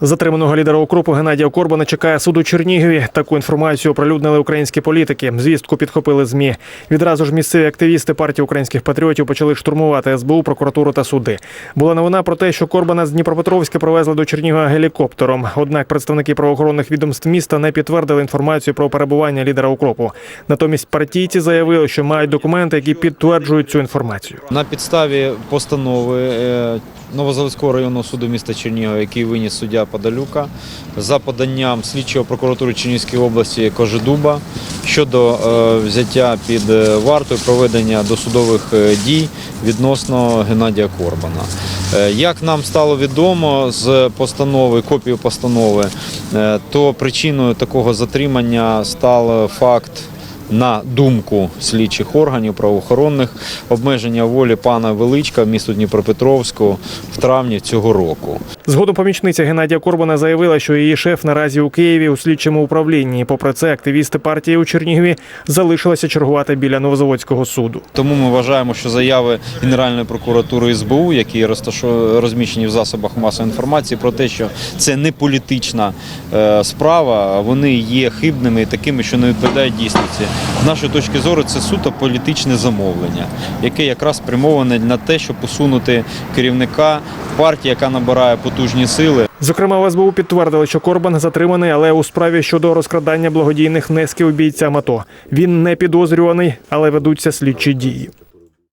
Затриманого лідера укропу Геннадія Корбана чекає суд у Чернігові. Таку інформацію оприлюднили українські політики. Звістку підхопили змі. Відразу ж місцеві активісти партії українських патріотів почали штурмувати СБУ, прокуратуру та суди. Була новина про те, що Корбана з Дніпропетровська привезли до Чернігова гелікоптером. Однак представники правоохоронних відомств міста не підтвердили інформацію про перебування лідера укропу. Натомість партійці заявили, що мають документи, які підтверджують цю інформацію. На підставі постанови е, Новозаводського районного суду міста Чернігова, який виніс суддя Подалюка, за поданням слідчого прокуратури Чернігівської області Кожедуба щодо е, взяття під е, варту і проведення досудових е, дій відносно Геннадія Корбана. Як нам стало відомо з постанови, копію постанови, то причиною такого затримання став факт на думку слідчих органів правоохоронних обмеження волі пана Величка в місту Дніпропетровську в травні цього року. Згодом помічниця Геннадія Корбана заявила, що її шеф наразі у Києві у слідчому управлінні. Попри це, активісти партії у Чернігові залишилися чергувати біля Новозаводського суду. Тому ми вважаємо, що заяви Генеральної прокуратури СБУ, які розміщені в засобах масової інформації, про те, що це не політична е, справа, вони є хибними такими, що не відповідають дійсності. З нашої точки зору, це суто політичне замовлення, яке якраз спрямоване на те, щоб усунути керівника партії, яка набирає потужні сили. Зокрема, в СБУ підтвердили, що Корбан затриманий, але у справі щодо розкрадання благодійних внесків бійцям АТО. Він не підозрюваний, але ведуться слідчі дії.